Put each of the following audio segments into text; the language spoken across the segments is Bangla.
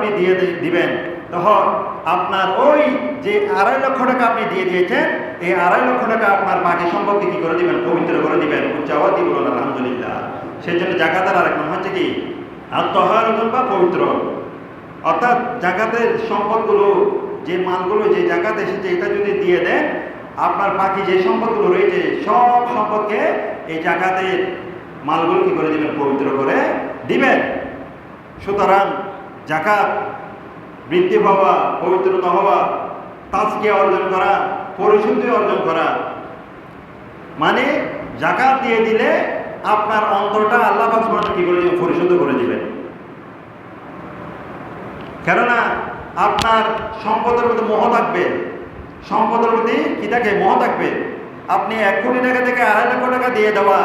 আপনি দিয়ে দিবেন। তখন আপনার ওই যে আড়াই লক্ষ টাকা আপনি দিয়ে দিয়েছেন, এই আড়াই লক্ষ টাকা আপনার বাকি সম্পদকে কি করে দিবেন? পবিত্র করে দিবেন। উচ্চাওয়া দিব আলহামদুলিল্লাহ। সেই জন্য জাকাতের আরেক নাম হচ্ছে কি? আত্মহারতন বা পবিত্র। অর্থাৎ জাকাতের সম্পদগুলো, যে মালগুলো, যে জাকাত এসেছে, এটা যদি দিয়ে দেন, আপনার বাকি যে সম্পদগুলো রয়েছে, সব সম্পদকে এই জাকাতের মালগুলো কি করে দিবেন? পবিত্র করে দিবেন। সুতরাং জাকাত, বৃদ্ধি হওয়া পবিত্রতা হওয়া, তাজকে অর্জন করা, পরিশুদ্ধি অর্জন করা। মানে জাকাত দিয়ে দিলে আপনার অন্তরটা আল্লাহ কি করে পরিশুদ্ধ করে দিবেন। কেননা আপনার সম্পদের প্রতি মোহ থাকবে। সম্পদের প্রতি কি থাকে? মোহ থাকবে। আপনি এক কোটি টাকা থেকে আড়াই লক্ষ টাকা দিয়ে দেওয়া,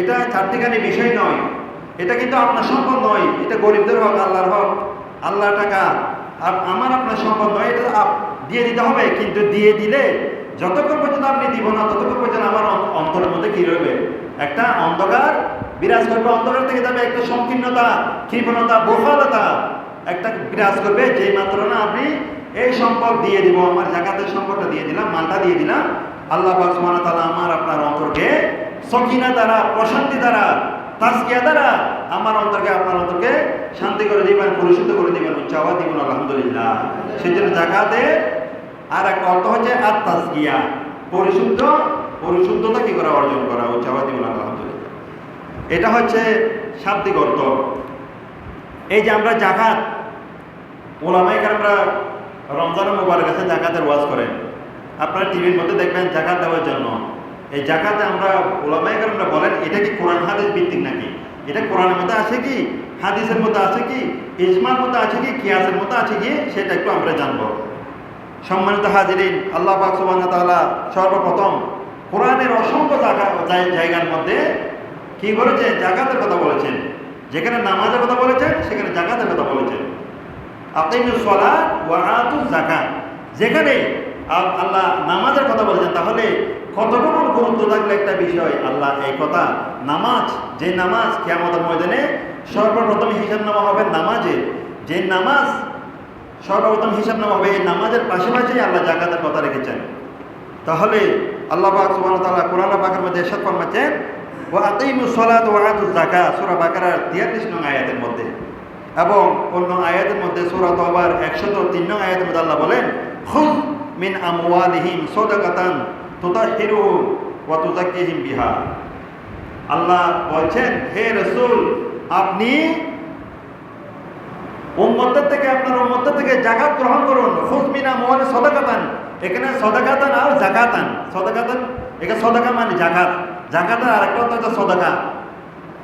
এটা চারটিখানি বিষয় নয়। এটা কিন্তু আপনার সম্পদ নয়, এটা গরিবদের হক, আল্লাহর হক। আল্লাহ টাকা। আর আমার আপনার সম্পদ নয়, এটা দিয়ে দিতে হবে, কিন্তু দিয়ে দিলে যতক্ষণ পর্যন্ত আপনি দিব না, ততক্ষণ পর্যন্ত আমার অন্তরের মধ্যে কি রইবে? একটা অন্ধকার বিরাজ করবে। অন্ধকার থেকে যাবে একটা সংকীর্ণতা, কৃপণতা বফলতা একটা বিরাজ করবে, যেই মাত্র না আপনি এই সম্পদ দিয়ে দিব, আমার জাকাতের সম্পদটা দিয়ে দিলাম, মালটা দিয়ে দিলাম। আল্লাহ সুবহানাহু তাআলা আমার আপনার অন্তরকে সকিনা দ্বারা, প্রশান্তি দ্বারা তাজকিয়া দ্বারা আমার অন্তরকে, আপনার অন্তরকে শান্তি করে দিবেন পরিশুদ্ধ করে দিবেন, উচ্চাওয়া দিবেন, আলহামদুলিল্লাহ। সেই জন্য জাকাতে আর একটা অর্থ হচ্ছে আর তাজকিয়া পরিশুদ্ধ, পরিশুদ্ধতা কি করা অর্জন করা, উচ্চাওয়া দিবেন, আলহামদুলিল্লাহ। এটা হচ্ছে শাব্দিক অর্থ। এই যে আমরা জাকাত ওলামাই আমরা রমজান মুবারক আছে, জাকাতের ওয়াজ করেন। আপনারা টিভির মধ্যে দেখবেন জাকাত দেওয়ার জন্য। এই জাকাতে আমরা ওলামাই আমরা বলেন, এটা কি কোরআন হাদিস ভিত্তিক নাকি? এটা কোরআনের মতো আছে কি? হাদিসের মতো আছে কি? ইজমার মধ্যে আছে কি? কিয়াসের মতো আছে কি? সেটা একটু আমরা জানব। সম্মানিত হাজিরিন, আল্লাহ পাক সর্বপ্রথম কোরআনের অসংখ্য জায়গা জায়গার মধ্যে কি বলেছে? জাকাতের কথা বলেছেন। যেখানে নামাজের কথা বলেছেন, সেখানে জাকাতের কথা বলেছেন। আকিমুস সালাত ওয়া আতুজ যাকাত। যেখানে আল্লাহ নামাজের কথা বলেছেন, তাহলে কতটুকু গুরুত্ব থাকলে একটা বিষয়? আল্লাহ এই কথা, নামাজ, যে নামাজ কিয়ামতের ময়দানে সর্বপ্রথম হিসাব নামা হবে নামাজের। যে নামাজ সর্বপ্রথম হিসাব নামা হবে, এই নামাজের পাশাপাশি আল্লাহ জাকাতের কথা রেখেছেন। তাহলে আল্লাহ পাক সুবহানাহু ওয়া তাআলা কোরআন পাকের মধ্যে ইরশাদ ফরমাচ্ছেন ওয়া আকিমুস সালাত ওয়া আতুজ যাকাত সূরা বাকারার 43 নং আয়াতের মধ্যে। এবং অন্য আয়াতের মধ্যে সূরা তওবার 103 নং আয়াতের মধ্যে আল্লাহ বলেন, খুয মিন আমওয়ালিহিম সাদাকাতান তুতাহহিরুহুম ওয়া তুযাক্কিহিম বিহা। আল্লাহ বলছেন, হে রাসূল, আপনি উম্মতের থেকে, আপনার উম্মতের থেকে জাকাত গ্রহণ করুন। খুদ মিনা মোহানে সদাকাতান। এখানে সদাকাতান আর জাকাতান। সদাকাতান এখানে সদাকা মানে জাকাত। জাকাতের আরেকটা সদাকা।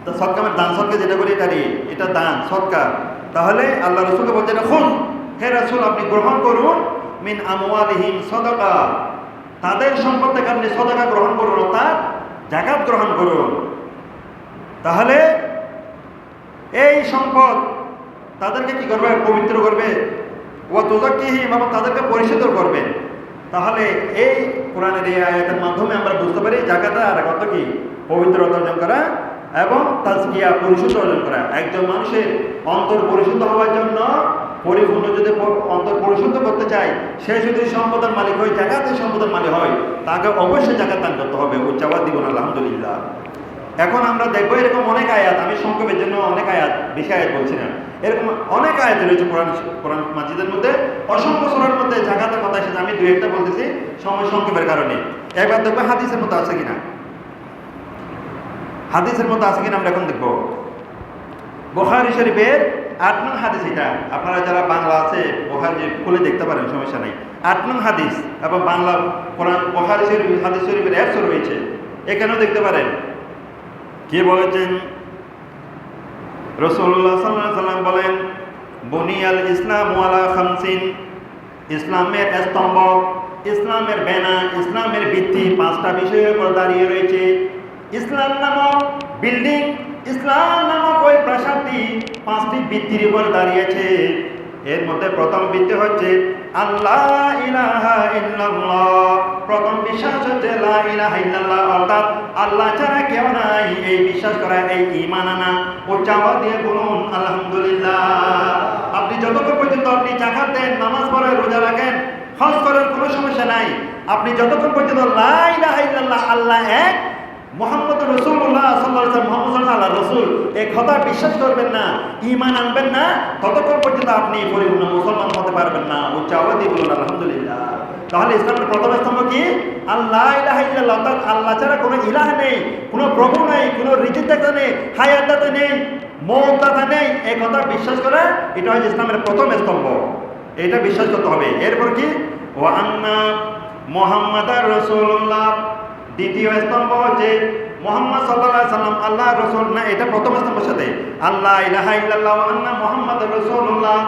তো সদকা মানে দান, সদকা যেটা বলি এটারই, এটা দান, সদকা। তাহলে আল্লাহ রসুলকে বলছেন খুন হে রসুল, আপনি গ্রহণ করুন, মিন আমওয়ালিহিম সদাকা। তাদের সম্পদ থেকে আপনি সদাকা গ্রহণ করুন, অর্থাৎ জাকাত গ্রহণ করুন। তাহলে এই সম্পদ তাদেরকে কি করবে? পবিত্র করবে। ও তোজাকিহিম এবং তাদেরকে পরিশুদ্ধ করবে। তাহলে এই কোরআনের এই আয়াতের মাধ্যমে আমরা বুঝতে পারি জাকাতা আর কত কি? পবিত্র অর্জন করা এবং তাজকিয়া পরিশুদ্ধ অর্জন করা। একজন মানুষের অন্তর পরিশুদ্ধ হওয়ার জন্য পরিপূর্ণ যদি অন্তর পরিশুদ্ধ করতে চায়, সে যদি সম্পদের মালিক হয়, জাকাতের সম্পদের মালিক হয়, তাকে অবশ্যই জাকাত দান করতে হবে, উচ্চাবাদ দিব আলহামদুলিল্লাহ। এখন আমরা দেখব এরকম অনেক আয়াত, আমি সংক্ষেপের জন্য অনেক আয়াত, বেশি আয়াত বলছি না। এরকম অনেক আয়াত রয়েছে কোরআন কোরআন মাজিদের মধ্যে, অসংখ্য সোনার মধ্যে জাগাতের কথা এসেছে, আমি দু একটা বলতেছি সময় সংক্ষেপের কারণে। এবার দেখব হাদিসের মতো আছে কিনা। হাদিসের মতো আছে কিনা আমরা এখন দেখব। বোখারি শরীফের আট নং হাদিস এটা। আপনারা যারা বাংলা আছে খুলে দেখতে পারেন, সমস্যা আট নং হাদিস এবং বাংলা কোরআন শরীফ, হাদিস শরীফের রয়েছে। এখানেও দেখতে পারেন। কে বলেছেন? সাল্লাম বলেন ইসলাম ওয়ালা খামসিন। ইসলামের স্তম্ভ, ইসলামের বেনা, ইসলামের ভিত্তি পাঁচটা বিষয়ের উপর দাঁড়িয়ে রয়েছে। ইসলাম নামক বিল্ডিং, ইসলাম পাঁচটি ভিত্তির উপর দাঁড়িয়েছে। এর মধ্যে প্রথম বৃত্তি হচ্ছে আল্লাহ ইলাহা প্রথম বিশ্বাস হচ্ছে, লা অর্থাৎ, আল্লাহ ছাড়া কেউ নাই। এই বিশ্বাস করা, এই ঈমান আনা। চাওয়া দিয়ে বলুন, আলহামদুলিল্লাহ। আপনি যতক্ষণ পর্যন্ত জাকাত দেন, নামাজ পড়েন রোজা রাখেন, হজ করেন কোনো সমস্যা নাই। আপনি যতক্ষণ পর্যন্ত লা ইলাহা আল্লাহ এক মোহাম্মদ রসুল্লাহ আল্লাহ রসুল এই কথা বিশ্বাস করবেন না ইমান আনবেন না, ততক্ষণ পর্যন্ত আপনি পরিপূর্ণ মুসলমান হতে পারবেন না। উচ্চ আওয়াজই বলুন, আলহামদুলিল্লাহ। তাহলে ইসলামের প্রথম স্তম্ভ কি? আল্লাহ ইলাহা ইল্লাল্লাহ, অর্থাৎ আল্লাহ ছাড়া কোনো ইলাহ নেই, কোনো প্রভু নেই, কোনো রিজিক দাতা নেই, হায়াত দাতা নেই, মৌত দাতা নেই। এই কথা বিশ্বাস করে, এটা হচ্ছে ইসলামের প্রথম স্তম্ভ। এটা বিশ্বাস করতে হবে। এরপর কি? ও আন্না মোহাম্মদ রসুল্লাহ দ্বিতীয় স্তম্ভ হচ্ছে মোহাম্মদ সাল্লাহ সাল্লাম আল্লাহ রসুল না, এটা প্রথম স্তম্ভের সাথে। আল্লাহ ইলাহা ইল্লাল্লাহ আন্না মোহাম্মদ রসুল্লাহ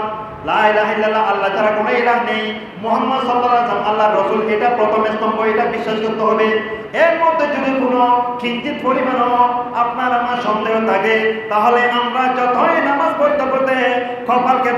স্তম্ভ, এটা এর মধ্যে যদি কোনো আপনার আমার সন্দেহ থাকে, তাহলে আমরা যতই নামাজ পড়তে পড়তে কপালকে